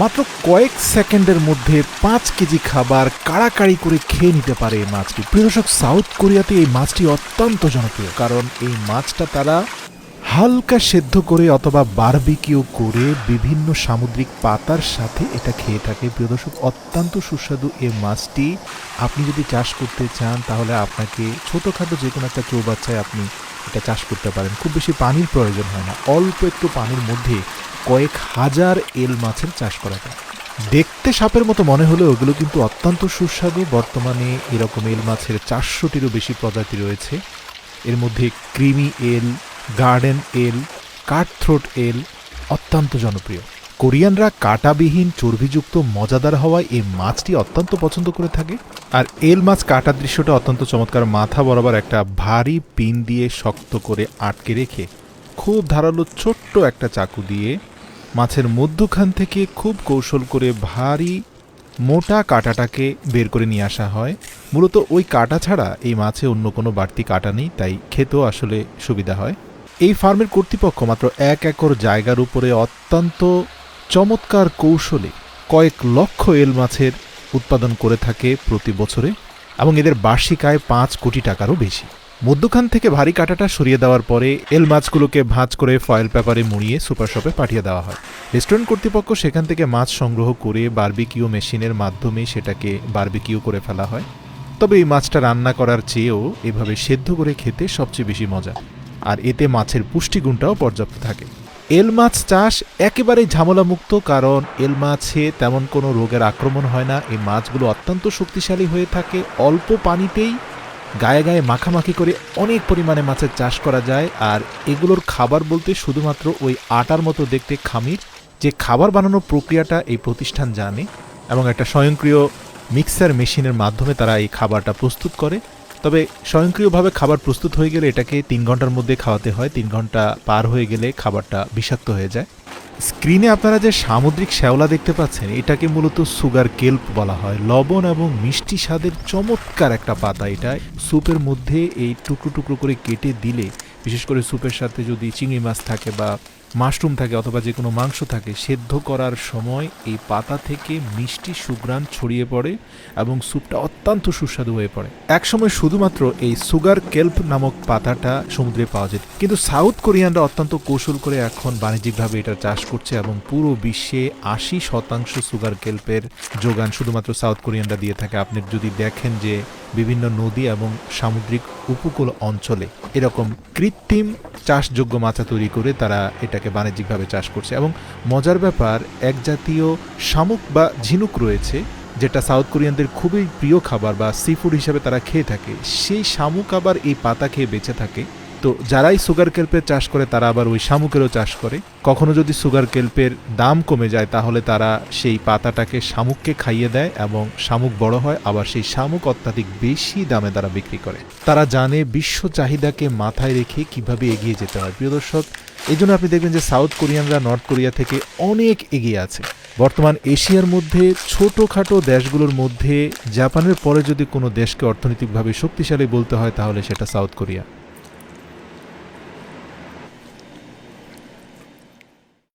মাত্র কয়েক সেকেন্ডের মধ্যে পাঁচ কেজি খাবার কাড়াকাড়ি করে খেয়ে নিতে পারে এই মাছটি। প্রিয় দর্শক, সাউথ কোরিয়াতে এই মাছটি অত্যন্ত জনপ্রিয়, কারণ এই মাছটা তারা হালকা সেদ্ধ করে অথবা বারবিকিউ করে বিভিন্ন সামুদ্রিক পাতার সাথে এটা খেয়ে থাকে। প্রিয় দর্শক, অত্যন্ত সুস্বাদু এই মাছটি। আপনি যদি চাষ করতে চান, তাহলে আপনাকে ছোটোখাটো যে কোনো একটা চৌবাচ্চায় আপনি এটা চাষ করতে পারেন। খুব বেশি পানির প্রয়োজন হয় না। অল্প একটু পানির মধ্যে কয়েক হাজার এল মাছের চাষ করা যায় দেখতে সাপের মতো মনে হলেও ওগুলো কিন্তু অত্যন্ত সুস্বাদু। বর্তমানে এরকম এল মাছের চারশোটিরও বেশি প্রজাতি রয়েছে। এর মধ্যে ক্রিমি এল, গার্ডেন এল কাঠথ্রোট এল অত্যন্ত জনপ্রিয়। কোরিয়ানরা কাঁটাবিহীন চর্বিযুক্ত মজাদার হওয়ায় এই মাছটি অত্যন্ত পছন্দ করে থাকে। আর এল মাছ কাটার দৃশ্যটা অত্যন্ত চমৎকার। মাথা বরাবর একটা ভারী পিন দিয়ে শক্ত করে আটকে রেখে খুব ধারালো ছোট্ট একটা চাকু দিয়ে মাছের মধ্যখান থেকে খুব কৌশল করে ভারী মোটা কাঁটাটাকে বের করে নিয়ে আসা হয়। মূলত ওই কাঁটা ছাড়া এই মাছে অন্য কোনো বাড়তি কাঁটা নেই, তাই খেতেও আসলে সুবিধা হয়। এই ফার্মের কর্তৃপক্ষ মাত্র এক একর জায়গার উপরে অত্যন্ত চমৎকার কৌশলে কয়েক লক্ষ এল মাছের উৎপাদন করে থাকে প্রতি বছরে এবং এদের বার্ষিক আয় পাঁচ কোটি টাকারও বেশি। মধ্যখান থেকে ভারী কাঁটাটা সরিয়ে দেওয়ার পরে এল মাছগুলোকে ভাঁজ করে ফয়েল পেপারে মুড়িয়ে সুপার শপে পাঠিয়ে দেওয়া হয়। রেস্টুরেন্ট কর্তৃপক্ষ সেখান থেকে মাছ সংগ্রহ করে বারবিকিউ মেশিনের মাধ্যমে সেটাকে বারবিকিউ করে ফেলা হয়। তবে এই মাছটা রান্না করার চেয়েও এভাবে সেদ্ধ করে খেতে সবচেয়ে বেশি মজা। আর এতে মাছের পুষ্টিগুণটাও পর্যাপ্ত থাকে। এল মাছ চাষ একেবারেই ঝামেলামুক্ত কারণ এল মাছে তেমন কোনো রোগের আক্রমণ হয় না। এই মাছগুলো অত্যন্ত শক্তিশালী হয়ে থাকে। অল্প পানিতেই গায়ে গায়ে মাখামাখি করে অনেক পরিমাণে মাছের চাষ করা যায়, আর এগুলোর খাবার বলতে শুধুমাত্র ওই আটার মতো দেখতে খামির, যে খাবার বানানোর প্রক্রিয়াটা এই প্রতিষ্ঠান জানে এবং একটা স্বয়ংক্রিয় মিক্সার মেশিনের মাধ্যমে তারা এই খাবারটা প্রস্তুত করে। তবে স্বয়ংক্রিয়ভাবে খাবার প্রস্তুত হয়ে গেলে এটাকে তিন ঘণ্টার মধ্যে খাওয়াতে হয়, তিন ঘণ্টা পার হয়ে গেলে খাবারটা বিষাক্ত হয়ে যায়। স্ক্রিনে আপনারা যে সামুদ্রিক শ্যাওলা দেখতে পাচ্ছেন, এটাকে মূলত সুগার কেল্প বলা হয়। লবণ এবং মিষ্টি স্বাদের চমৎকার একটা পাতা এটা। স্যুপের মধ্যে এই টুকরো টুকরো করে কেটে দিলে, বিশেষ করে স্যুপের সাথে যদি চিংড়ি মাছ থাকে বা মাশরুম থাকে অথবা যে কোনো মাংস থাকে, সেদ্ধ করার সময় এই পাতা থেকে মিষ্টি সুগ্রাণ ছড়িয়ে পড়ে এবং স্যুপটা অত্যন্ত সুস্বাদু হয়ে পড়ে। একসময় শুধুমাত্র এই সুগার কেল্প নামক পাতাটা সমুদ্রে পাওয়া যেত। কিন্তু সাউথ কোরিয়ানরা অত্যন্ত কৌশল করে এখন বাণিজ্যিকভাবে এটা চাষ করছে এবং পুরো বিশ্বে আশি শতাংশ সুগার কেল্পের যোগান শুধুমাত্র সাউথ কোরিয়ানরা দিয়ে থাকে। আপনি যদি দেখেন যে বিভিন্ন নদী এবং সামুদ্রিক উপকূল অঞ্চলে এরকম কৃত্রিম চাষযোগ্য মাছা তৈরি করে তারা এটাকে বাণিজ্যিকভাবে চাষ করছে। এবং মজার ব্যাপার, এক জাতীয় শামুক বা ঝিনুক রয়েছে, যেটা সাউথ কোরিয়ানদের খুবই প্রিয় খাবার বা সি ফুড হিসাবে তারা খেয়ে থাকে। সেই শামুক আবার এই পাতা খেয়ে বেঁচে থাকে। তো যারাই সুগার কেল্পের চাষ করে, তারা আবার ওই শামুকেরও চাষ করে। কখনো যদি সুগার কেল্পের দাম কমে যায়, তাহলে তারা সেই পাতাটাকে শামুককে খাইয়ে দেয় এবং শামুক বড় হয়, আবার সেই শামুক অত্যাধিক বেশি দামে তারা বিক্রি করে। তারা জানে বিশ্ব চাহিদাকে মাথায় রেখে কীভাবে এগিয়ে যেতে হয়। প্রিয় দর্শক এই জন্য আপনি দেখবেন যে সাউথ কোরিয়ানরা, নর্থ কোরিয়া থেকে অনেক এগিয়ে আছে। বর্তমান এশিয়ার মধ্যে ছোটোখাটো দেশগুলোর মধ্যে জাপানের পরে যদি কোনো দেশকে অর্থনৈতিকভাবে শক্তিশালী বলতে হয়, তাহলে সেটা সাউথ কোরিয়া।